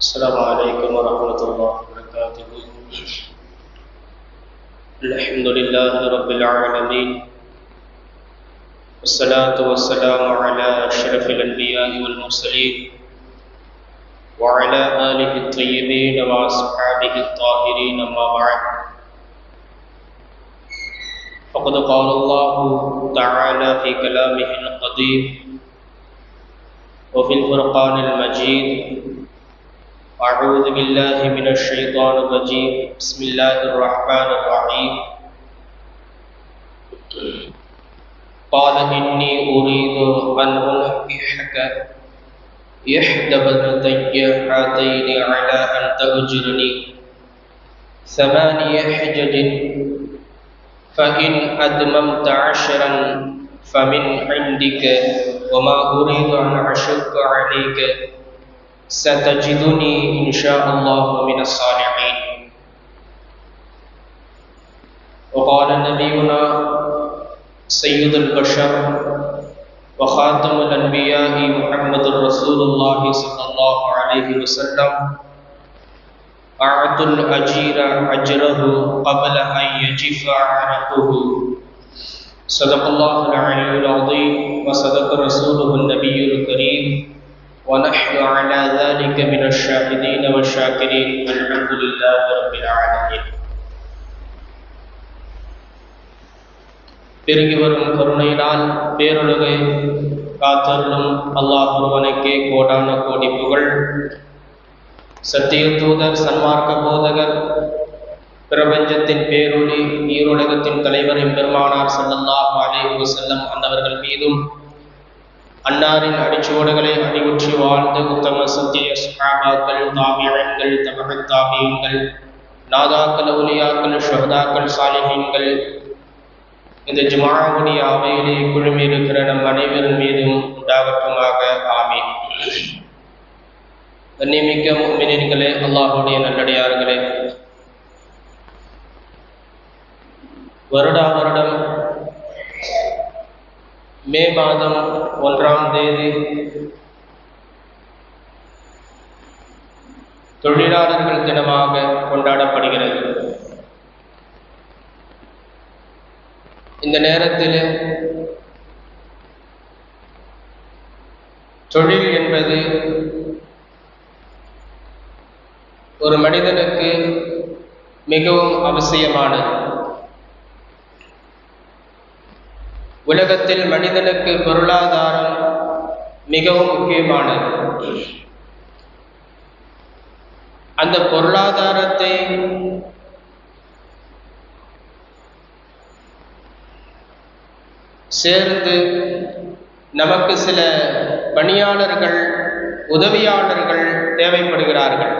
السلام عليكم ورحمة الله وبركاته. الحمد لله رب العالمين والصلاة والسلام على أشرف الأنبياء والمرسلين وعلى آله الطيبين وأصحابه الطاهرين أما بعد. فقد قال الله تعالى في كلامه القديم وفي الفرقان المجيد أعوذ بالله من الشيطان الرجيم. بسم الله الرحمن الرحيم. قال إني أريد أن أنكحك إحدى ابنتي هاتين على أن تأجرني ثماني حجج. فإن أتممت عشرا فمن عندك وما أريد أن أشق عليك. ستجدني إن شاء الله من الصالحين. وقال نبينا سيد البشر وخاتم الأنبياء محمد رسول الله صلى الله عليه وسلم أعطوا الأجير أجره قبل أن يجف عرقه صدق الله العلي العظيم وصدق رسوله النبي الكريم. ونحن على ذلك من الشاهدين والشاكرين الحمد لله رب العالمين பெருகி வரும் கருணையினால் பேரொழுகை காத்தருளும் அல்லாஹ் ஒருவனுக்கே கோடான கோடி புகழ் சத்திய தூதர் சன்மார்க்க போதகர் பிரபஞ்சத்தின் பேரொளி ஈருலகத்தின் தலைவர் எம்பெருமானார் சல்லல்லாஹ் அலைஹி வஸல்லம் அன்னவர்கள் மீதும் அன்னாரின் அடிச்சுவடுகளை அடிவுற்றி வாழ்ந்த உத்தம சத்திய சுகாபாக்கள் தாபியங்கள் தமக தாபியங்கள் நாதாக்கள் ஒலியாக்கள் ஷஹதாக்கள் சாலிஹீன்கள் இந்த ஜுமாவுடைய அவையிலே குழுமி இருக்கிற நம் அனைவரும் மீதும் உண்டாகட்டுமாக ஆமீன். கண்ணியமிக்க முமினின்களே அல்லாஹுடைய நல்லடியார்களே வருடா வருடம் மே மாதம் ஒன்றாம் தேதி தொழிலாளர்கள் தினமாக கொண்டாடப்படுகிறது. இந்த நேரத்தில் தொழில் என்பது ஒரு மனிதனுக்கு மிகவும் அவசியமானது. உலகத்தில் மனிதனுக்கு பொருளாதாரம் மிகவும் முக்கியமானது. அந்த பொருளாதாரத்தை சேர்ந்து நமக்கு சில பணியாளர்கள் உதவியாளர்கள் தேவைப்படுகிறார்கள்.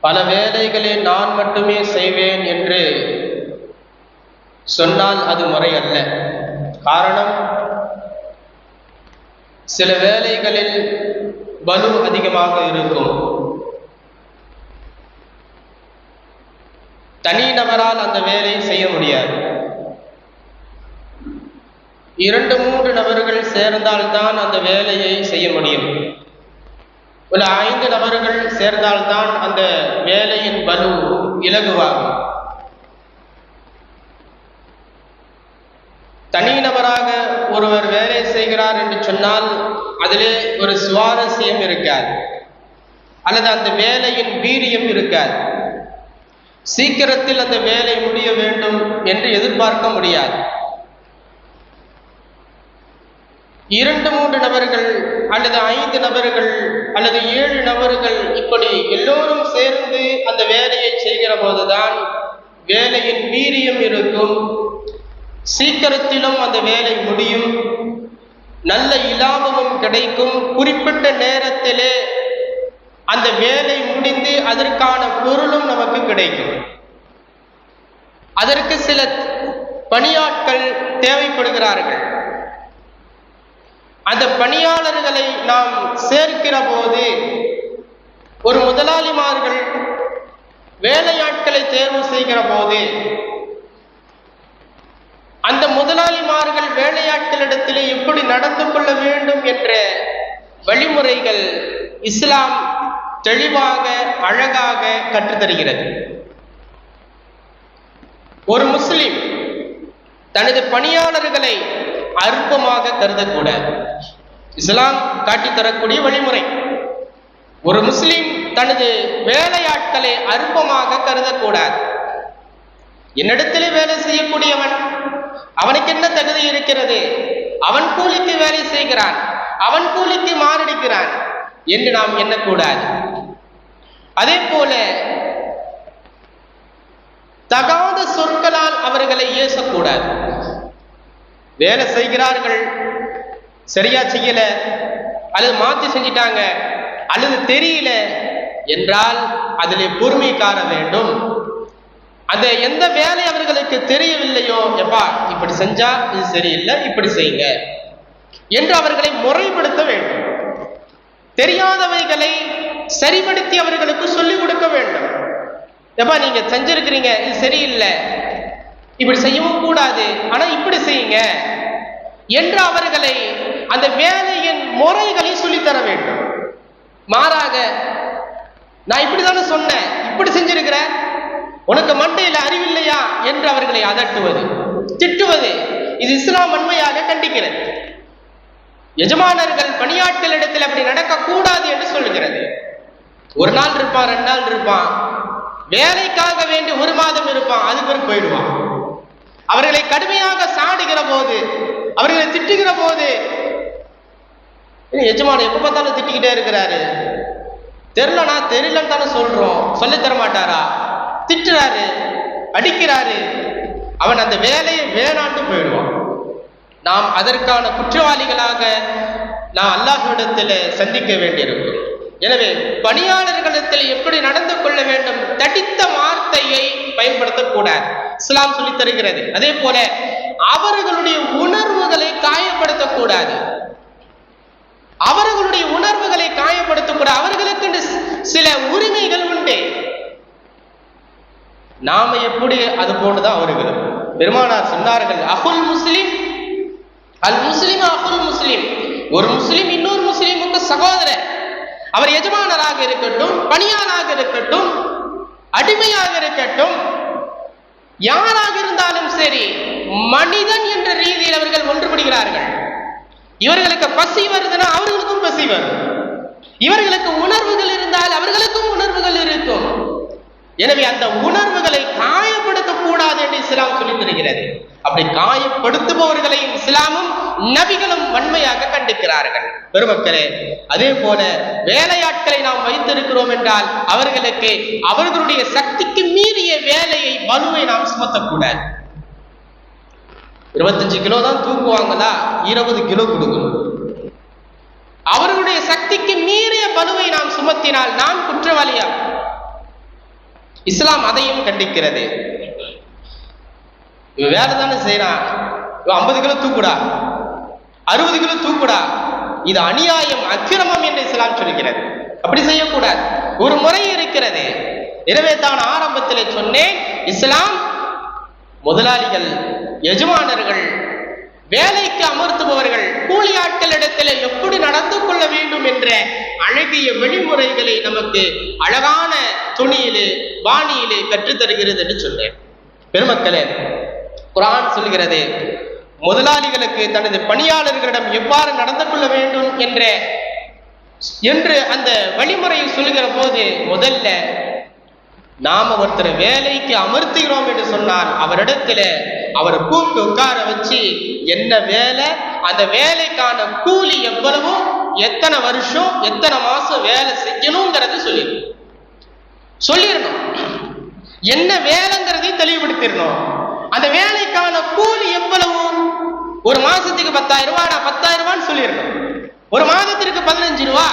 பல வேலைகளை நான் மட்டுமே செய்வேன் என்று சொன்னால் அது முறையல்ல காரணம் சில வேலைகளில் பலு அதிகமாக இருக்கும். தனி நபரால் அந்த வேலையை செய்ய முடியாது. இரண்டு மூன்று நபர்கள் சேர்ந்தால்தான் அந்த வேலையை செய்ய முடியும். ஒரு ஐந்து நபர்கள் சேர்ந்தால்தான் அந்த வேலையின் பலு இலகுவாகும். தனிநபராக ஒருவர் வேலை செய்கிறார் என்று சொன்னால் அதிலே ஒரு சுவாரஸ்யம் இருக்காது. அல்லது அந்த வேலையின் வீரியம் இருக்காது. சீக்கிரத்தில் அந்த வேலை முடிய வேண்டும் என்று எதிர்பார்க்க முடியாது. இரண்டு மூன்று நபர்கள் அல்லது ஐந்து நபர்கள் அல்லது ஏழு நபர்கள் இப்படி எல்லோரும் சேர்ந்து அந்த வேலையை செய்கிற போதுதான் வேலையின் வீரியம் இருக்கும். சீக்கிரத்திலும் அந்த வேலை முடியும். நல்ல இலாபமும் கிடைக்கும். குறிப்பிட்ட நேரத்திலே அந்த வேலை முடிந்து அதற்கான பொருளும் நமக்கு கிடைக்கும். அதற்கு சில பணியாட்கள் தேவைப்படுகிறார்கள். அந்த பணியாளர்களை நாம் சேர்க்கிற போது ஒரு முதலாளிமார்கள் வேலையாட்களை தேர்வு செய்கிற போது அந்த முதலாளிமார்கள் வேலையாட்களிடத்திலே எப்படி நடந்து கொள்ள வேண்டும் என்ற வழிமுறைகள் இஸ்லாம் தெளிவாக அழகாக கற்றுத்தருகிறது. ஒரு முஸ்லிம் தனது பணியாளர்களை அற்பமாக கருதக்கூடாது. இஸ்லாம் காட்டித்தரக்கூடிய வழிமுறை. ஒரு முஸ்லிம் தனது வேலையாட்களை அற்பமாக கருதக்கூடாது. என்னிடத்திலே வேலை செய்யக்கூடியவன் அவனுக்கு என்ன தகுதி இருக்கிறது? அவன் கூலிக்கு வேலை செய்கிறான். அவன் கூலிக்கு மாரடிக்கிறான் என்று நாம் எண்ணக்கூடாது. அதே போல தகாத சொற்களால் அவர்களை ஏசக்கூடாது வேலை செய்கிறார்கள் சரியா செய்யல அல்லது மாத்தி செஞ்சிட்டாங்க அல்லது தெரியல என்றால் அதிலே பொறுமை காண வேண்டும். அது எந்த வேலை அவர்களுக்கு தெரியவில்லையோ எப்பா இப்படி செஞ்சா இது சரியில்லை இப்படி செய்யுங்க என்று அவர்களை முறைப்படுத்த வேண்டும். தெரியாதவைகளை சரிபடுத்தி அவர்களுக்கு சொல்லிக் கொடுக்க வேண்டும். எப்பா நீங்க செஞ்சிருக்கிறீங்க இது சரியில்லை இப்படி செய்யவும் கூடாது ஆனா இப்படி செய்யுங்க என்று அவர்களை அந்த வேலையின் முறைகளை சொல்லித்தர வேண்டும். மாறாக நான் இப்படிதானே சொன்னேன் இப்படி செஞ்சிருக்கிறேன் உனக்கு மண்டையில அறிவில்லையா என்று அவர்களை அதட்டுவது. திட்டுவது. இது இஸ்லாம் வன்மையாக கண்டிக்கிறது. எஜமானர்கள் பணியாட்களிடத்தில் அப்படி நடக்கக்கூடாது என்று சொல்லுகிறது ஒரு நாள் இருப்பான் ரெண்டு நாள் இருப்பான். வேலைக்காக வேண்டி ஒரு மாதம் இருப்பான் அது பிறகு போயிடுவான். அவர்களை கடுமையாக சாடுகிற போது அவர்களை திட்டுகிற போது எஜமான எப்ப பார்த்தாலும் திட்டிக்கிட்டே இருக்கிறாரு. தெரிலனா தெரியலன்னு தானே சொல்றோம். சொல்லித்தர மாட்டாரா திட்டுறாரு அடிக்கிறாரு. அவன் அந்த வேலையை வேணாண்டு போயிடுவான். நாம் அதற்கான குற்றவாளிகளாக நாம் அல்லாஹ்விடத்தில் சந்திக்க வேண்டியிருக்கும். எனவே பணியாளர்களிடத்தில் எப்படி நடந்து கொள்ள வேண்டும்? தடித்த வார்த்தையை பயன்படுத்தக்கூடாது. இஸ்லாம் சொல்லி தருகிறது. அதே போல அவர்களுடைய உணர்வுகளை காயப்படுத்தக்கூடாது. அவர்களுடைய உணர்வுகளை காயப்படுத்தக்கூடாது. அவர்களுக்கு சில உரிமைகள் உண்டு. நாம எப்படி அது போன்றுதான் அவர்கள் பெருமானார் சொன்னார்கள் அகுல் முஸ்லிம். அல் முஸ்லிம் அகுல் முஸ்லிம். ஒரு முஸ்லிம் இன்னொரு முஸ்லிமுக்கு சகோதரர். அவர் எஜமானராக இருக்கட்டும் பணியாளாக இருக்கட்டும் அடிமையாக இருக்கட்டும் யாராக இருந்தாலும் சரி மனிதன் என்ற ரீதியில் அவர்கள் ஒன்றுபடுகிறார்கள். இவர்களுக்கு பசி வருதுன்னா அவர்களுக்கும் பசி வரும். இவர்களுக்கு உணர்வுகள் இருந்தால் அவர்களுக்கும் உணர்வுகள் இருக்கும். எனவே அந்த உணர்வுகளை காயப்படுத்தக்கூடாது என்று இஸ்லாம் சொல்லி தருகிறது. அப்படி காயப்படுத்துபவர்களையும் இஸ்லாமும் நபிகளும் வன்மையாக கண்டிக்கிறார்கள். பெருமக்களே அதே போல வேலையாட்களை நாம் வைத்திருக்கிறோம் என்றால் அவர்களுக்கு அவர்களுடைய சக்திக்கு மீறிய வேலையை வலுவை நாம் சுமத்தக்கூடாது. இருபத்தஞ்சு கிலோ தான் தூக்குவாங்களா இருபது கிலோ கொடுக்கணும். அவர்களுடைய சக்திக்கு மீறிய பலுவை நாம் சுமத்தினால் நாம் குற்றவாளியாகும் இஸ்லாம் அதையும் கண்டிக்கிறது. இவன் வேலை தானே செய்யறான் இவன் ஐம்பது கிலோ தூக்குடா. அறுபது கிலோ தூக்குடா. இது அநியாயம் அக்கிரமம் என்று இஸ்லாம் சொல்கிறது. அப்படி செய்யக்கூடாது. ஒரு முறை இருக்கிறது. எனவே தான் ஆரம்பத்தில் சொன்னேன் இஸ்லாம் முதலாளிகள் எஜமானர்கள் வேலைக்கு அமர்த்துபவர்கள் கூலி ஆட்களிடத்தில் எப்படி நடந்து கொள்ள வேண்டும் என்ற அழகிய வழிமுறைகளை நமக்கு அழகான துணியிலே பாணியிலே கற்றுத்தருகிறது என்று சொன்னேன். பெருமக்களே குரான் சொல்கிறது முதலாளிகளுக்கு தனது பணியாளர்களிடம் எவ்வாறு நடந்து கொள்ள வேண்டும் என்ற என்று அந்த வழிமுறையை சொல்லுகிற போது முதல்ல நாம ஒருத்தரை வேலைக்கு அமர்த்துகிறோம் என்று சொன்னால் அவரிடத்துல அவரை கூப்பிட்டு உட்கார வச்சு என்ன வேலை அந்த வேலைக்கான கூலி எவ்வளவோ எத்தனை வருஷம் எத்தனை மாசம் வேலை செய்யணுங்கிறது சொல்லிடணும் சொல்லிடணும். என்ன வேலைங்கிறதையும் தெளிவுபடுத்திடணும். அந்த வேலைக்கான கூலி எவ்வளவு? ஒரு மாசத்துக்கு பத்தாயிரம் ரூபா நான் பத்தாயிரம் ரூபான்னு சொல்லிடணும். ஒரு மாதத்திற்கு பதினஞ்சு ரூபா?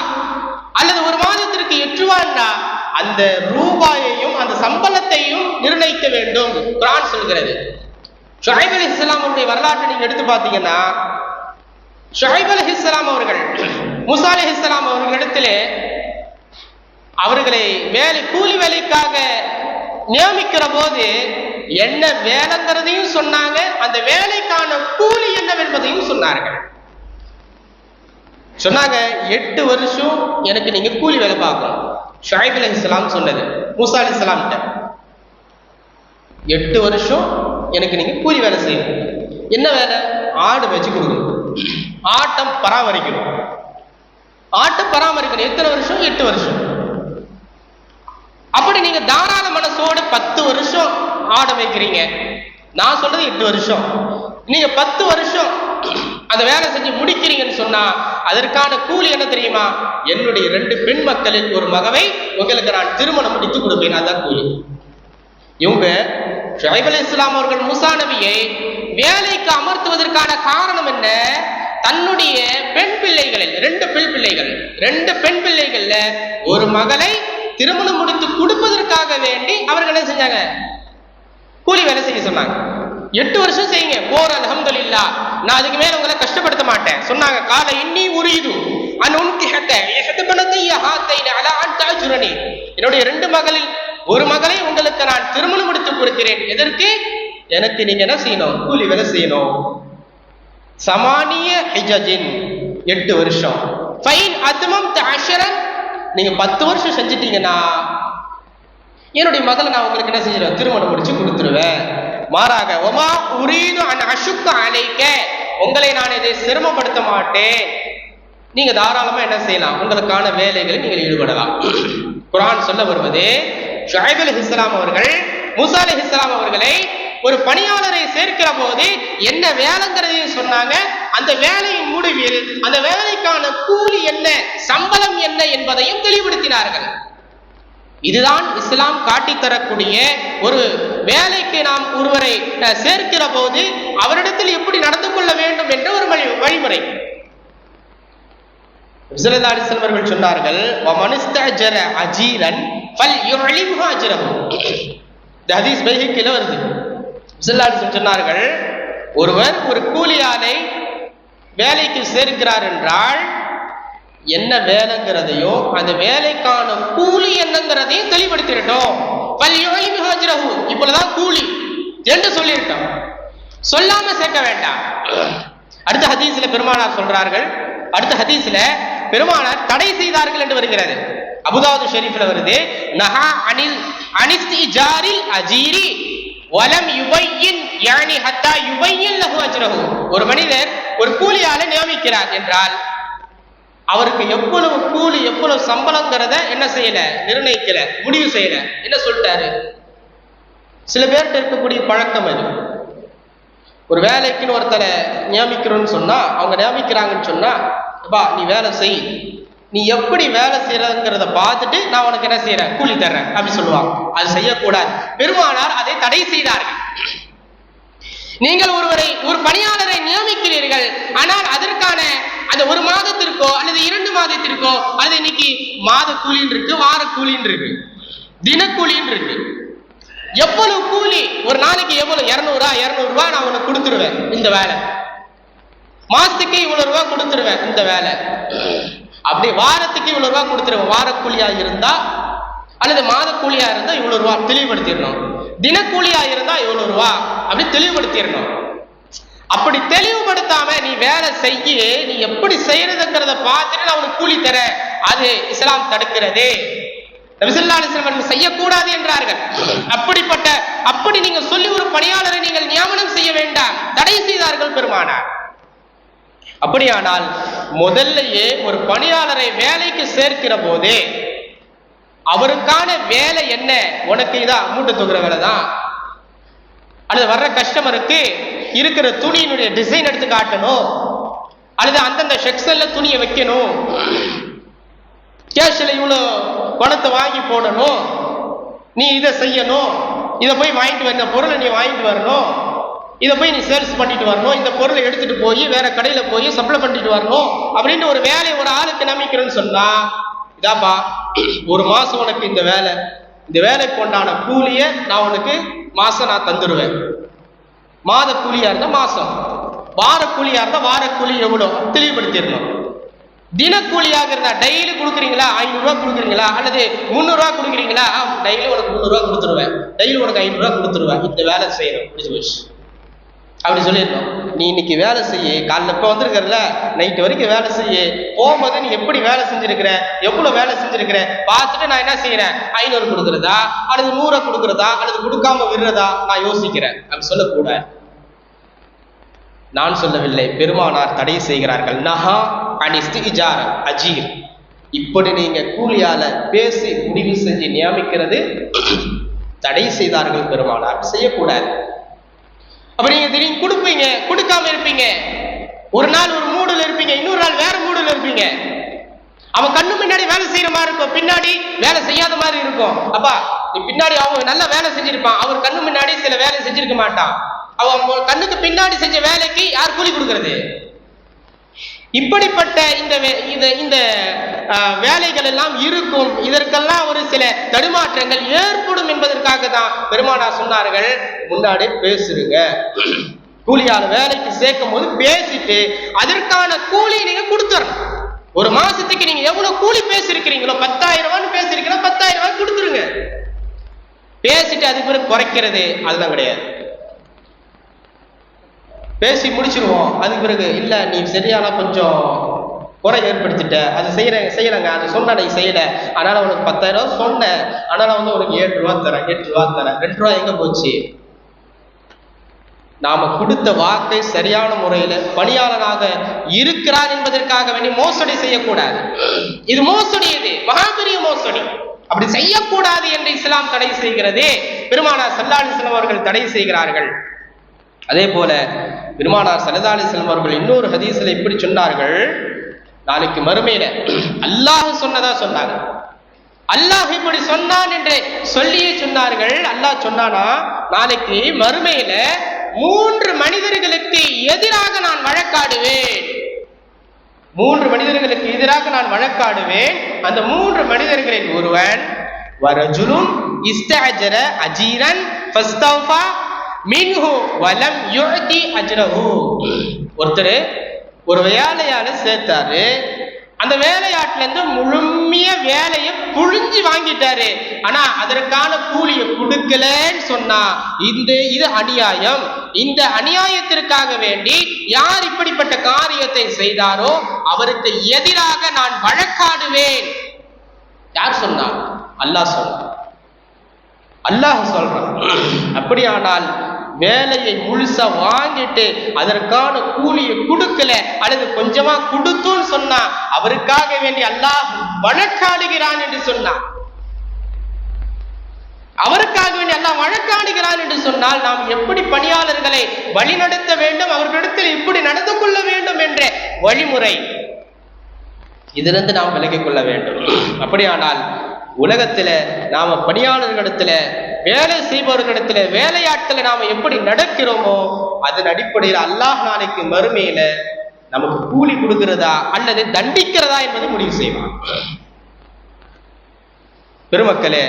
அல்லது ஒரு மாதத்திற்கு எட்டு ரூபான்னா? அந்த ரூபாயையும் அந்த சம்பளத்தையும் நிர்ணயிக்க வேண்டும். குரான் சொல்கிறது. ஷுஐப் அலி வரலாற்றை நீங்க எடுத்து பார்த்தீங்கன்னா ஷுஐப் அலி இஸ்லாம் அவர்கள் முசா அலி இஸ்லாம் அவர்களிடத்திலே அவர்களை வேலை கூலி வேலைக்காக நியமிக்கிற போது என்ன வேலைங்கிறதையும் சொன்னாங்க அந்த வேலைக்கான கூலி என்னவென்பதையும் சொன்னார்கள். சொன்னாங்க எட்டு வருஷம் எனக்கு நீங்க கூலி வேலை பார்க்கணும். ஷாயிப் அலி இஸ்லாம் சொன்னது மூசா அலி இஸ்லாம்கிட்ட எட்டு வருஷம் எனக்கு நீங்க கூலி வேலை செய்யணும். என்ன வேலை? ஆடு வச்சு கொடுக்கணும். ஆட்டம் பராமரிக்கணும். ஆட்டம் பராமரிக்கணும். எத்தனை வருஷம்? எட்டு வருஷம். அப்படி நீங்க தாராள மனசோடு பத்து வருஷம் ஆட வைக்கிறீங்க. நான் சொல்றது எட்டு வருஷம். நீங்க பத்து வருஷம் அந்த வேலை செஞ்சு முடிக்கிறீங்கன்னு சொன்னா அதற்கான கூலி என்ன தெரியுமா? என்னுடைய ரெண்டு பெண் மக்களில் ஒரு மகவை உங்களுக்கு நான் திருமணம் முடித்து கொடுப்பேன். அதான் கூலி. இவங்க ஷுவைப் அலி இஸ்லாம் அவர்கள் மூசா நபியை வேலைக்கு அமர்த்துவதற்கான காரணம் என்ன? தன்னுடைய பெண் பிள்ளைகளில் ரெண்டு பெண் பிள்ளைகள் ரெண்டு பெண் பிள்ளைகள்ல ஒரு மகளை திருமணம் முடித்து கொடுப்பதற்காக வேண்டி அவர்கள் என்ன செஞ்சாங்க? கூலி வேலை செய்ய சொன்னாங்க. எட்டு வருஷம் செய்யுங்க. போர் அல்ஹம்துலில்லா. நான் அதுக்கு மேல உங்களை கஷ்டப்படுத்த மாட்டேன். சொன்னாங்க காலை இன்னி உரியுது அலா என்னுடைய ரெண்டு மகளில் ஒரு மகளை உங்களுக்கு நான் திருமணம் முடித்து கொடுக்கிறேன். எதற்கு? எனக்கு நீங்க என்ன செய்யணும்? கூலி வேலை செய்யணும். சமானிய ஹிஜஜின் எட்டு வருஷம். ஃபைன் அத்மம் தாஷரன் நீங்க பத்து வருஷம் செஞ்சிட்டீங்கன்னா என்னுடைய மகளை நான் உங்களுக்கு என்ன செஞ்சிருவேன்? திருமணம் முடிச்சு கொடுத்துருவேன். மாறாக ஒமா உரீது அன் அசுக்க அழைக்க உங்களை நான் இதை சிரமப்படுத்த மாட்டேன். நீங்க தாராளமா என்ன செய்யலாம்? உங்களுக்கான வேலைகளை நீங்கள் ஈடுபடலாம். குரான் சொல்ல வருவது ஷாஹிப் அலி இஸ்லாம் அவர்கள் மூசா அலி இஸ்லாம் அவர்களை ஒரு பணியாளரை சேர்க்கிற போது என்ன வேலைங்கிறதையும் சொன்னாங்க. அந்த வேலையின் முடிவில் அந்த வேலைக்கான கூலி என்ன சம்பளம் என்ன என்பதையும் தெளிவுபடுத்தினார்கள். இதுதான் இஸ்லாம் காட்டித்தரக்கூடிய ஒரு வேலைக்கு நாம் ஒருவரை சேர்க்கிற போது அவரிடத்தில் எப்படி நடந்து கொள்ள வேண்டும் என்ற ஒரு வழி வழிமுறை. அவர்கள் சொன்னார்கள் அஜீரன் ஹதீஸ் பைஹிக்கில வருது. சொன்னார்கள். ஒருவர் ஒரு கூலியாளை வேலைக்கு சேர்க்கிறார் என்றால் என்ன வேலைங்கிறதையோ அந்த வேலைக்கான கூலி என்னங்கிறதையும் தெளிவுபடுத்திடட்டும். இப்பொழுதுதான் கூலி. என்று சொல்லியிருக்கோம் சொல்லாம சேர்க்க வேண்டாம். அடுத்த ஹதீஸ்ல பெருமானார் சொல்றார்கள். அடுத்த ஹதீஸ்ல பெருமானார் தடை செய்தார்கள் என்று வருகிறது. அபுதாபு ஷெரீஃப்ல வருது நஹா அனில் அனிஸ்திஜாரில் அஜீரி. வலம் யுபையின் யானி ஹத்தா யுபையின் லகு அஜ்ரஹு. ஒரு மனிதர் ஒரு கூலியாளை நியமிக்கிறார் என்றால் அவருக்கு எவ்வளவு கூலி எவ்வளவு சம்பளங்கிறத என்ன செய்யல நிர்ணயிக்கல முடிவு செய்யல. என்ன சொல்லிட்டாரு? சில பேர்கிட்ட இருக்கக்கூடிய பழக்கம் அது. ஒரு வேலைக்குன்னு ஒருத்தரை நியமிக்கிறோன்னு சொன்னா அவங்க நியமிக்கிறாங்கன்னு சொன்னா பா நீ வேலை செய். நீ எப்படி வேலை செய்யறதுங்கிறத பார்த்துட்டு நான் உனக்கு என்ன செய்யறேன்? கூலி தர்றேன் அப்படின்னு சொல்லுவாங்க. அது செய்யக்கூடாது. பெருமானார் அதை தடை செய்தார்கள். நீங்கள் ஒருவரை ஒரு பணியாளரை நியமிக்கிறீர்கள். ஆனால் அதற்கான அந்த ஒரு மாதத்திற்கோ அல்லது இரண்டு மாதத்திற்கோ அது இன்னைக்கு மாத கூலின்னு இருக்கு வார கூலின்னு இருக்கு தினக்கூலின்னு இருக்கு. எவ்வளவு கூலி? ஒரு நாளைக்கு எவ்வளவு? இருநூறா இருநூறு ரூபாய் நான் உனக்கு கொடுத்துருவேன் இந்த வேலை. மாசத்துக்கு இவ்வளவு ரூபாய் கொடுத்துருவேன் இந்த வேலை. அப்படி வாரத்துக்கு இவ்வளவு ரூபாய் கொடுத்துருவேன் வாரக்கூலியா இருந்தா அல்லது மாத கூலியா இருந்தா இவ்வளவு ரூபாய் தெளிவுபடுத்திடணும். தினக்கூலியா இருந்தா இவ்வளவு ரூபா அப்படி தெளிவுபடுத்திடணும். அப்படி தெளிவுபடுத்தாம நீ வேலை செய்ய நீ எப்படி செய்யறதுங்கிறத பார்த்துட்டு நான் உனக்கு கூலி தரேன். அது இஸ்லாம் தடுக்கிறது. நபிசல்லா செய்யக்கூடாது என்றார்கள். அப்படிப்பட்ட அப்படி நீங்க சொல்லி ஒரு பணியாளரை நீங்கள் நியமனம் செய்ய வேண்டாம். தடை செய்தார்கள் பெருமானார். அப்படியானால் முதல்லயே ஒரு பணியாளரை வேலைக்கு சேர்க்கிற போதே அவருக்கான வேலை என்ன? உனக்கு இதான் மூட்டை தூக்குற வேலை தான். அல்லது வர்ற கஸ்டமருக்கு இருக்கிற துணியினுடைய டிசைன் எடுத்து காட்டணும். அல்லது அந்தந்த செக்ஷன்ல துணியை வைக்கணும். கேஷில் இவ்வளோ பணத்தை வாங்கி போடணும். நீ இதை செய்யணும். இதை போய் வாங்கிட்டு வர பொருளை நீ வாங்கிட்டு வரணும். இதை போய் நீ சேல்ஸ் பண்ணிட்டு வரணும். இந்த பொருளை எடுத்துட்டு போய் வேற கடையில போய் சப்ளை பண்ணிட்டு வரணும். அப்படின்னு ஒரு வேலையை ஒரு ஆளுக்கு நம்பிக்கிறேன்னு சொன்னா இதாப்பா ஒரு மாசம் உனக்கு இந்த வேலை. இந்த வேலைக்கு உண்டான கூலியை நான் உனக்கு மாசம் நான் தந்துடுவேன் மாத கூலியா இருந்தா மாசம். வார கூலியா இருந்தா வார கூலி எவ்வளோ? தெளிவுபடுத்திடணும். தினக்கூலியாக இருந்தா டெய்லி கொடுக்குறீங்களா? ஐநூறுரூவா கொடுக்குறீங்களா? அல்லது முந்நூறுரூவா கொடுக்குறீங்களா? டெய்லி உனக்கு முந்நூறுரூவா கொடுத்துருவேன். டெய்லி உனக்கு ஐநூறுரூவா கொடுத்துருவேன். இந்த வேலை செய்யணும். முடிஞ்சு போச்சு. அப்படி சொல்லியிருந்தோம். நீ இன்னைக்கு வேலை செய்ய. காலைல இப்போ வந்திருக்கிறல நைட்டு வரைக்கும் வேலை செய்ய. போகும்போது நீ எப்படி வேலை செஞ்சிருக்கிற? எவ்வளோ வேலை செஞ்சிருக்கிற? பார்த்துட்டு நான் என்ன செய்யறேன்? ஐநூறு கொடுக்குறதா? அல்லது நூறை கொடுக்குறதா? அல்லது கொடுக்காம விடுறதா? நான் யோசிக்கிறேன். அப்படி சொல்லக்கூடாது. நான் சொல்லவில்லை. பெருமானார் தடை செய்கிறார்கள். நஹா அனிஸ்திஜார அஜீர். இப்படி நீங்க கூலியால பேசி முடிவு செஞ்சு நியமிக்கிறது தடை செய்தார்கள் பெருமானார். செய்யக்கூடாது. அப்ப நீங்க திடீர்னு கொடுப்பீங்க கொடுக்காம இருப்பீங்க. ஒரு நாள் ஒரு மூடுல இருப்பீங்க இன்னொரு நாள் வேற மூடுல இருப்பீங்க. அவன் கண்ணு முன்னாடி வேலை செய்யற மாதிரி இருக்கும் பின்னாடி வேலை செய்யாத மாதிரி இருக்கும். அப்பா நீ பின்னாடி அவன் நல்ல வேலை செஞ்சிருப்பான் அவர் கண்ணு முன்னாடி சில வேலை செஞ்சிருக்க மாட்டான். அவன் கண்ணுக்கு பின்னாடி செஞ்ச வேலைக்கு யார் கூலி கொடுக்கறது? இப்படிப்பட்ட இந்த வே- இந்த இந்த வேலைகள் எல்லாம் இருக்கும். இதற்கெல்லாம் ஒரு சில தடுமாற்றங்கள் ஏற்படும் என்பதற்காக தான் பெருமானா சொன்னார்கள். முன்னாடி பேசுருங்க. கூலியால் வேலைக்கு சேர்க்கும் போது பேசிட்டு அதற்கான கூலி நீங்க கொடுத்துடணும் ஒரு மாசத்துக்கு நீங்க எவ்வளவு கூலி பேசிருக்கிறீங்களோ பத்தாயிரம் ரூபான்னு பேசிருக்கீங்களோ பத்தாயிரம் ரூபாய் கொடுத்துருங்க. பேசிட்டு அதுக்கு பிறகு குறைக்கிறது அதுதான் கிடையாது. பேசி முடிச்சிருவோம். அதுக்கு பிறகு இல்ல நீ சரியான கொஞ்சம் குறை ஏற்படுத்திட்ட. அது செய்யற செய்யறங்க அது சொன்ன நீ செய்யல. அதனால உனக்கு பத்தாயிரம் ரூபா சொன்னேன். அதனால வந்து உனக்கு ஏழு ரூபா தரேன். எட்டு ரூபா தரேன். ரெண்டு ரூபா எங்க போச்சு? நாம கொடுத்த வாக்கை சரியான முறையில பணியாளனாக இருக்கிறார் என்பதற்காக வேண்டி மோசடி செய்யக்கூடாது. இது மோசடி இது. மகாபெரிய மோசடி. அப்படி செய்யக்கூடாது என்று இஸ்லாம் தடை செய்கிறது. பெருமானா சல்லா அலிஸ்லாம் அவர்கள் தடை செய்கிறார்கள். அதே போல பெருமானார் சல்லா அலிஸ்லாம் அவர்கள் இன்னொரு ஹதீஸ்ல இப்படி சொன்னார்கள்? நாளைக்கு மறுமையில அல்லாஹ் சொன்னதா சொன்னாங்க. அல்லாஹ் இப்படி சொன்னான் என்று சொல்லியே சொன்னார்கள். அல்லாஹ் சொன்னானா? நாளைக்கு மறுமையில மூன்று மனிதர்களுக்கு எதிராக நான் வழக்காடுவேன். மூன்று மனிதர்களுக்கு எதிராக நான் வழக்காடுவேன். அந்த மூன்று மனிதர்களில் ஒருவன் வரஜுலும் இஸ்தஅஜர அஜீரன் ஃபஸ்தௌஃபா மின்ஹு வலம் யுஅதி அஜ்ரஹு. ஒருத்தர் ஒரு வேலையால சேர்த்தாரு. அந்த வேலையாட்டுல இருந்து முழுமைய வேலையை புழிஞ்சு வாங்கிட்டாரு. ஆனா அதற்கான கூலியை கொடுக்கலன்னு சொன்னா இந்த இது அநியாயம். இந்த அநியாயத்திற்காக வேண்டி யார் இப்படிப்பட்ட காரியத்தை செய்தாரோ அவருக்கு எதிராக நான் வழக்காடுவேன். யார் சொன்னா? அல்லாஹ் சொன்னான் அல்லாஹ் சொல்றான். அப்படியானால் வேலையை முழுசா வாங்கிட்டு அதற்கான கூலியை கொடுக்கல அல்லது கொஞ்சமா கொடுத்தும் சொன்னா அவருக்காக வேண்டி அல்லாஹ் வழக்காடுகிறான் என்று சொன்னான் அவருக்காக வேண்டி அல்லாஹ் வழக்காடுகிறான் என்று சொன்னால் நாம் எப்படி பணியாளர்களை வழிநடத்த வேண்டும் அவர்களிடத்தில் எப்படி நடந்து கொள்ள வேண்டும் என்ற வழிமுறை இதிலிருந்து நாம் விலகிக் கொள்ள வேண்டும். அப்படியானால் உலகத்துல நாம பணியாளர்களிடத்துல வேலை செய்பவர்களிடத்துல வேலையாட்களை நாம எப்படி நடக்கிறோமோ அதன் அடிப்படையில் அல்லாஹ் நாளைக்கு மறுமையில நமக்கு கூலி கொடுக்கிறதா அல்லது தண்டிக்கிறதா என்பது முடிவு செய்வான். பெருமக்களே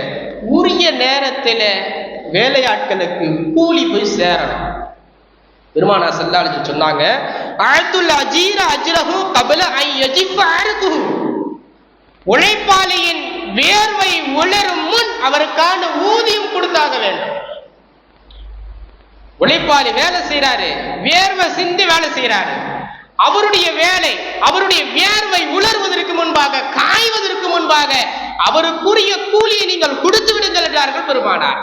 உரிய நேரத்துல வேலையாட்களுக்கு கூலி போய் சேரணும். பெருமானா செல்லாளிச்சு சொன்னாங்க அழ்துல் அஜீர அஜ்ரஹு கபல ஐ யஜிஃப அர்குஹு உழைப்பாளியின் வேர்வை உலரும் முன் அவருக்கான ஊதியம் கொடுத்தாக வேண்டும். உழைப்பாளி வேலை செய்யறாரு வேர்வை சிந்தி வேலை செய்யறாரு அவருடைய வேலை அவருடைய வேர்வை உலர்வதற்கு முன்பாக காய்வதற்கு முன்பாக அவருக்குரிய கூலியை நீங்கள் கொடுத்து விடுங்கள் என்றார்கள் பெருமானார்.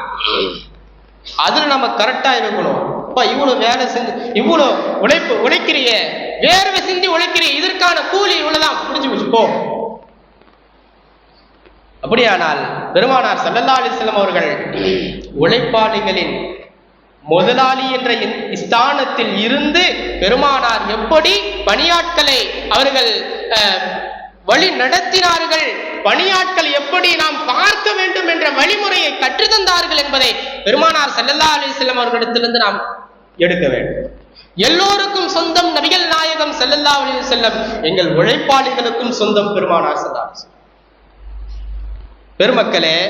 அதுல நம்ம கரெக்டா இருக்கணும். அப்பா இவ்வளவு வேலை செஞ்சு இவ்வளவு உழைப்பு உழைக்கிறிய வேர்வை சிந்தி உழைக்கிறிய இதற்கான கூலி இவ்வளவுதான். புரிஞ்சு வச்சு போ அப்படியானால் பெருமானார் சல்லல்லா அலிஸ்லம் அவர்கள் உழைப்பாளிகளின் முதலாளி என்ற ஸ்தானத்தில் இருந்து பெருமானார் எப்படி பணியாட்களை அவர்கள் அஹ், வழி நடத்தினார்கள் பணியாட்கள் எப்படி நாம் பார்க்க வேண்டும் என்ற வழிமுறையை கற்றுத்தந்தார்கள் என்பதை பெருமானார் சல்லல்லா அலிஸ்லம் அவர்களிடத்திலிருந்து நாம் எடுக்க வேண்டும். எல்லோருக்கும் சொந்தம் நபிகள் நாயகம் செல்லல்லா அலைஹி எங்கள் உழைப்பாளிகளுக்கும் சொந்தம் பெருமானார் சல்லா அலிஸ்லம் பெருமக்களே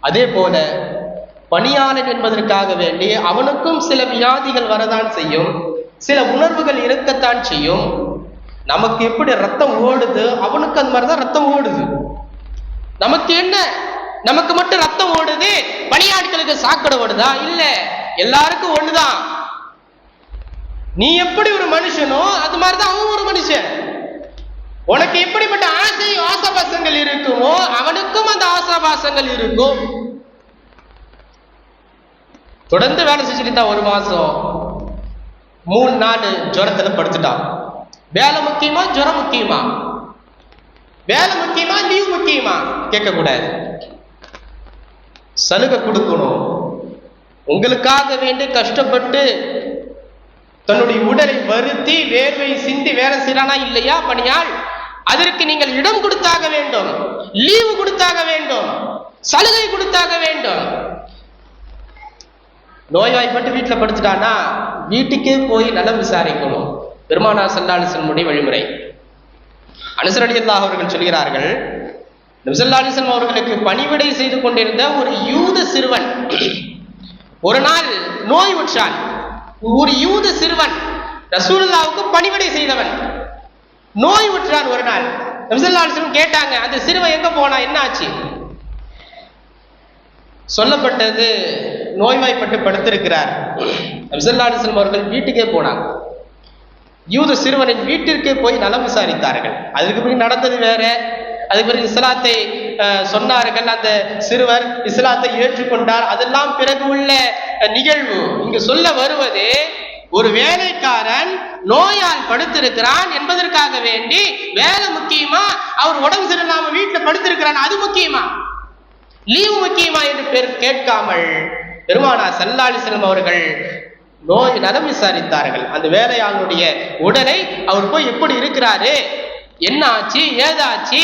அதே போல பணியாளன் என்பதற்காக வேண்டி அவனுக்கும் சில வியாதிகள் வரதான் செய்யும் சில உணர்வுகள் இருக்கத்தான் செய்யும். நமக்கு எப்படி ரத்தம் ஓடுது? அவனுக்கு அந்த மாதிரிதான் ரத்தம் ஓடுது. நமக்கு என்ன? நமக்கு மட்டும் ரத்தம் ஓடுது? பணியாட்களுக்கு சாக்கடை ஓடுதா? இல்ல. எல்லாருக்கும் ஒண்ணுதான். நீ எப்படி ஒரு மனுஷனோ அது மாதிரிதான் அவன் ஒரு மனுஷன். உனக்கு எப்படிப்பட்ட ஆசை ஆசாபாசங்கள் இருக்குமோ அவனுக்கும் அந்த ஆசாபாசங்கள் இருக்கும். தொடர்ந்து வேலை செஞ்சுட்டு தான் ஒரு மாசம் மூணு நாள் ஜுரத்துல படுத்துட்டான். வேலை முக்கியமா ஜுரம் முக்கியமா? வேலை முக்கியமா லீவ் முக்கியமா? கேட்கக்கூடாது. சலுகை கொடுக்கணும். உங்களுக்காக வேண்டி கஷ்டப்பட்டு தன்னுடைய உடலை வருத்தி வேர்வை சிந்தி வேலை செய்யறானா இல்லையா? பணியாள் அதற்கு நீங்கள் இடம் கொடுத்தாக வேண்டும் லீவு கொடுத்தாக வேண்டும் சலுகை கொடுத்தாக வேண்டும். நோய்வாய்ப்பட்டு வீட்டில் படுத்துட்டானா வீட்டுக்கே போய் நலம் விசாரிக்கணும். பெருமானா சல்லாலிசனுடைய வழிமுறை. அனுசரடி அல்லாஹ் அவர்கள் சொல்கிறார்கள் நபிசல்லாலிசன் அவர்களுக்கு பணிவிடை செய்து கொண்டிருந்த ஒரு யூத சிறுவன் ஒரு நாள் நோய் உற்றான். ஒரு யூத சிறுவன் ரசூலுல்லாவுக்கு பணிவிடை செய்தவன். நோய் உற்றான் ஒரு நாள். நபிசல்லாலிசன் கேட்டாங்க அந்த சிறுவன் எங்க போனா? என்ன ஆச்சு? சொல்லப்பட்டது நோய்வாய்ப்பட்டு படுத்திருக்கிறார். நபிசல்லாலிசன் அவர்கள் வீட்டுக்கே போனாங்க. யூத சிறுவனின் வீட்டிற்கே போய் நலம் விசாரித்தார்கள். அதுக்கு பிறகு நடந்தது வேற. அதுக்கு பிறகு இஸ்லாத்தை அஹ், சொன்னார்கள். அந்த சிறுவர் இஸ்லாத்தை ஏற்றுக்கொண்டார். அதெல்லாம் பிறகு உள்ள நிகழ்வு. இங்கு சொல்ல வருவது ஒரு வேலைக்காரன் நோயால் படுத்திருக்கிறான் என்பதற்காக வேண்டி வேலை முக்கியமா? அவர் உடம்பு சரியில்லாம வீட்டுல படுத்திருக்கிறான் அது முக்கியமா? லீவு முக்கியமா என்று பேர் கேட்காமல் பெருமானா சல்லாலிசலம் அவர்கள் நோய் நலம் விசாரித்தார்கள். அந்த வேலையாளனுடைய உடலை அவர் போய் எப்படி இருக்கிறாரு? என்ன ஆச்சு ஏதாச்சு?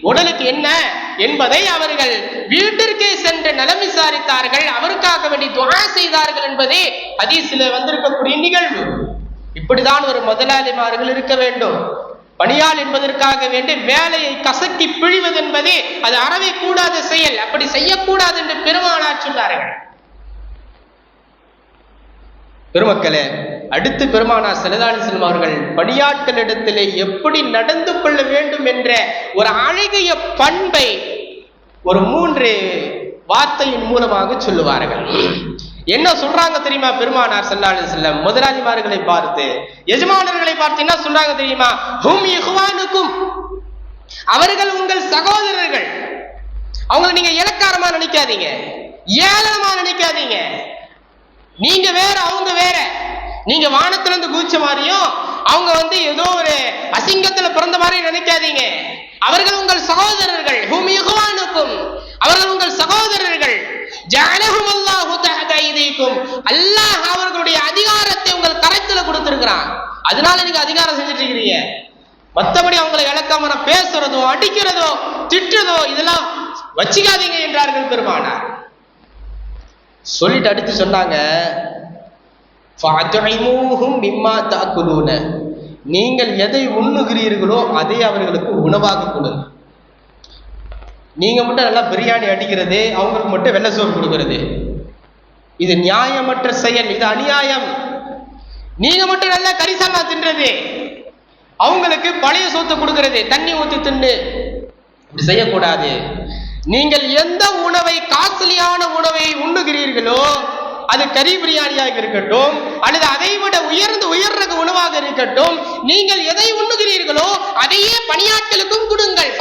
உடலுக்கு என்ன? என்பதை அவர்கள் வீட்டிற்கே சென்று நலம் விசாரித்தார்கள். அவருக்காக வேண்டி துணா செய்தார்கள் என்பதே ஹதீஸில் வந்திருக்கக்கூடிய நிகழ்வு. இப்படிதான் ஒரு முதலாளிமார்கள் இருக்க வேண்டும். பணியாள் என்பதற்காக வேண்டி வேலையை கசக்கி பிழிவது என்பதே அது அறவே கூடாத செயல். அப்படி செய்யக்கூடாது என்று பெருமானார் சொன்னார்கள். பெருமக்களே அடுத்து பெருமானார் செல்லதானி செல்வம் அவர்கள் பணியாட்களிடத்திலே எப்படி நடந்து கொள்ள வேண்டும் என்ற ஒரு அழகிய பண்பை ஒரு மூன்று வார்த்தையின் மூலமாக சொல்லுவார்கள். என்ன சொல்றாங்க தெரியுமா பெருமானார் செல்லாளி செல்லம்? முதலாளிமார்களை பார்த்து எஜமானர்களை பார்த்து என்ன சொல்றாங்க தெரியுமா? ஹும் இஹ்வானுக்கும் அவர்கள் உங்கள் சகோதரர்கள். அவங்களை நீங்க இலக்காரமா நினைக்காதீங்க. ஏளனமா நினைக்காதீங்க. நீங்க வேற அவங்க வேற. நீங்க வானத்துல இருந்து குதிச்ச மாதிரியும் அவங்க வந்து ஏதோ ஒரு அசிங்கத்துல பிறந்த மாதிரி நினைக்காதீங்க. அவர்கள் உங்கள் சகோதரர்கள். ஹுமிகுவானுக்கும் அவர்கள் உங்கள் சகோதரர்கள். ஜஅலஹும் அல்லாஹு கைதிக்கும் அல்லாஹ் அவர்களுடைய அதிகாரத்தை உங்கள் கரத்துல கொடுத்திருக்கிறான். அதனால நீங்க அதிகாரம் செஞ்சுட்டு இருக்கிறீங்க. மத்தபடி அவங்களை இழக்காம பேசுறதோ அடிக்கிறதோ திட்டுறதோ இதெல்லாம் வச்சுக்காதீங்க என்றார்கள் பெருமானார். சொல்லிட்டு அடுத்து சொன்னாங்க மிம்மா தஅக்குலூன." நீங்கள் எதை உண்ணுகிறீர்களோ அதை அவர்களுக்கு உணவாக கொடுங்க நீங்க மட்டும் நல்லா பிரியாணி அடிக்கிறது அவங்களுக்கு மட்டும் வெள்ளை சோறு கொடுக்கறது. இது நியாயமற்ற செயல் இது அநியாயம். நீங்க மட்டும் நல்லா கரிசல்லா தின்றது அவங்களுக்கு பழைய சொத்து கொடுக்கறது தண்ணி ஊத்தி தின்னு. இப்படி செய்யக்கூடாது. நீங்கள் எந்த உணவை காஸ்ட்லியான உணவை உண்ணுகிறீர்களோ அது கறி பிரியாணியாக இருக்கட்டும் அல்லது அதை விட உயர்ந்து உயர்ற உணவாக இருக்கட்டும் நீங்கள் எதை உண்ணுகிறீர்களோ அதையே பணியாட்களுக்கும் கொடுங்கள்.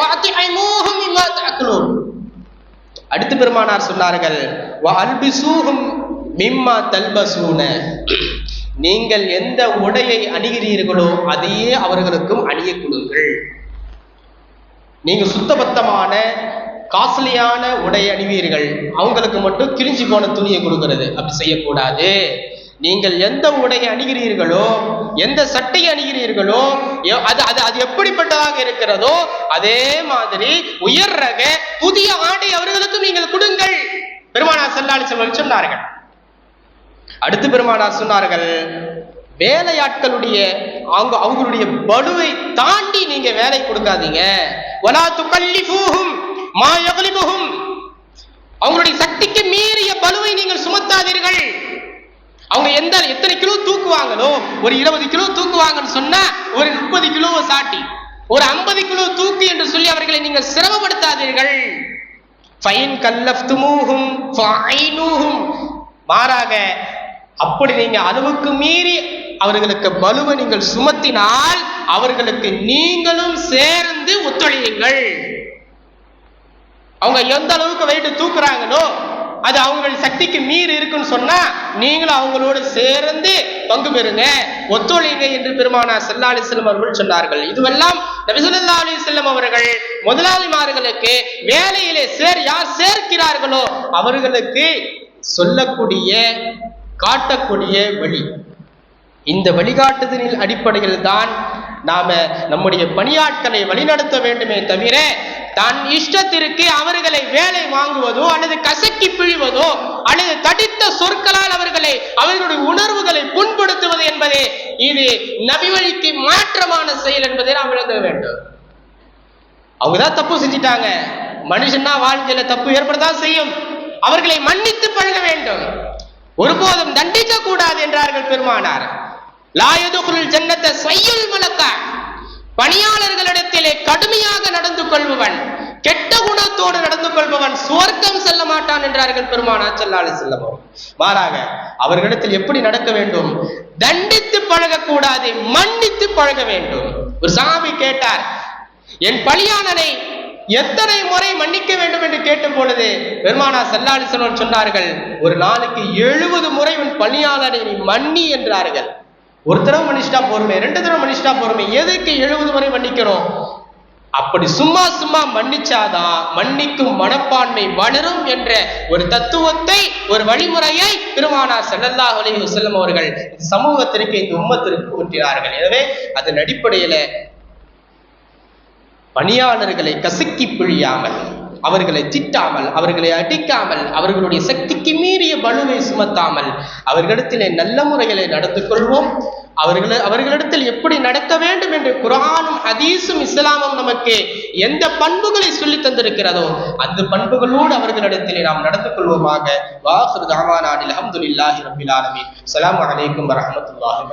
அடுத்து பெருமானார் சொன்னார்கள் மிம்மா தல்பசூன. நீங்கள் எந்த உடையை அணிகிறீர்களோ அதையே அவர்களுக்கும் அணிய கொடுங்கள். நீங்க சுத்தபத்தமான காஸ்ட்லியான உடை அணிவீர்கள். அவங்களுக்கு மட்டும் கிழிஞ்சு போன துணியை கொடுக்கறது. அப்படி செய்யக்கூடாது. நீங்கள் எந்த உடையை அணிகிறீர்களோ எந்த சட்டையை அணிகிறீர்களோ எ- அது அது அது எப்படிப்பட்டதாக இருக்கிறதோ அதே மாதிரி உயர் ரக புதிய ஆடை அவர்களுக்கும் நீங்கள் கொடுங்கள். பெருமானார் செல்லாளி செல்வன் சொன்னார்கள். அடுத்து பெருமானார் சொன்னார்கள் வேலையாட்களுடைய அவங்க அவங்களுடைய பலுவை தாண்டி நீங்க வேலை கொடுக்காதீங்க. ஒலா துப்பள்ளி பூகும் யக்லிபுஹும். அவங்களுடைய சக்திக்கு மீறிய பலுவை நீங்கள் சுமத்தாதீர்கள். அவங்க எந்த எத்தனை கிலோ தூக்குவாங்களோ ஒரு இருபது கிலோ தூக்குவாங்கன்னு சொன்னா ஒரு முப்பது கிலோவை சாட்டி ஒரு ஐம்பது கிலோ தூக்கு என்று சொல்லி அவர்களை நீங்கள் சிரமப்படுத்தாதீர்கள். ஃபைன் கல்லஃப்துமூஹும் ஃபைனூஹும். மாறாக அப்படி நீங்க அளவுக்கு மீறி அவர்களுக்கு பலுவை நீங்கள் சுமத்தினால் அவர்களுக்கு நீங்களும் சேர்ந்து ஒத்துழையுங்கள். அவங்க எந்த அளவுக்கு வெயிட்டு தூக்குறாங்களோ அது அவங்களுடைய சக்திக்கு மீறி இருக்குன்னு சொன்னா நீங்களும் அவங்களோடு சேர்ந்து பங்கு பெறுங்க. ஒத்துழைங்க என்று பெருமானா செல்லா அலி செல்லம் அவர்கள் சொன்னார்கள். இதுவெல்லாம் நபிசுல்லா செல்லம் அவர்கள் முதலாளிமார்களுக்கு வேலையிலே சேர் யார் சேர்க்கிறார்களோ அவர்களுக்கு சொல்லக்கூடிய காட்டக்கூடிய வழி. இந்த வழிகாட்டுதலின் அடிப்படையில் தான் நாம நம்முடைய பணியாட்களை வழிநடத்த வேண்டுமே தவிர தன் இஷ்டத்திற்கு அவர்களை வேலை வாங்குவதோ அல்லது கசக்கி பிழிவதோ அல்லது தடித்த சொற்களால் அவர்களை அவர்களுடைய உணர்வுகளை புண்படுத்துவது என்பதே இது நபிவழிக்கு மாற்றமான செயல் என்பதை நாம் விளங்க வேண்டும். அவங்கதான் தப்பு செஞ்சிட்டாங்க. மனுஷன்னா வாழ்க்கையில தப்பு ஏற்படத்தான் செய்யும். அவர்களை மன்னித்து பழக வேண்டும். ஒருபோதும் தண்டிக்க கூடாது என்றார்கள் பெருமானார். லாயதுகுல் ஜன்னத்தை செய்யுள் மலக்க. பணியாளர்களிடத்திலே கடுமையாக நடந்து கொள்பவன் கெட்ட குணத்தோடு நடந்து கொள்பவன் சுவர்க்கம் செல்ல மாட்டான் என்றார்கள் பெருமானா செல்லாலு செல்லமோ மாறாக அவர்களிடத்தில் எப்படி நடக்க வேண்டும்? தண்டித்து பழகக்கூடாது மன்னித்து பழக வேண்டும். ஒரு சாமி கேட்டார் என் பலியானனை எத்தனை முறை மன்னிக்க வேண்டும்? என்று கேட்ட பொழுது பெருமானா செல்லாலிசனோர் சொன்னார்கள் ஒரு நாளுக்கு எழுபது முறை உன் பணியாளரை நீ மன்னி என்றார்கள். ஒரு தடவை மன்னிச்சிட்டா பொறுமை ரெண்டு தடவை மன்னிச்சிட்டா பொறுமை எதுக்கு எழுபது முறை மன்னிக்கிறோம்? அப்படி சும்மா சும்மா மன்னிச்சாதான் மன்னிக்கும் மனப்பான்மை வளரும் என்ற ஒரு தத்துவத்தை ஒரு வழிமுறையை பெருமானார் செல்லல்லா அலி செல்லும் அவர்கள் சமூகத்திற்கு இந்த உம்மத்திற்கு ஊற்றினார்கள் எனவே அதன் அடிப்படையில பணியாளர்களை கசுக்கி பிழியாமல் அவர்களை திட்டாமல் அவர்களை அடிக்காமல் அவர்களுடைய சக்திக்கு மீறிய பலுவை சுமத்தாமல் அவர்களிடத்திலே நல்ல முறைகளை நடந்து கொள்வோம். அவர்கள் அவர்களிடத்தில் எப்படி நடக்க வேண்டும் என்று குரானும் ஹதீஸும் இஸ்லாமும் நமக்கு எந்த பண்புகளை சொல்லி தந்திருக்கிறதோ அந்த பண்புகளோடு அவர்களிடத்திலே நாம் நடந்து கொள்வோமாக. வாசுர் தாமானானில் அஹமதுல்லாஹி ரபில் ஆலமீன். அஸ்ஸலாமு அலைக்கும் வரஹ்மத்துல்லாஹி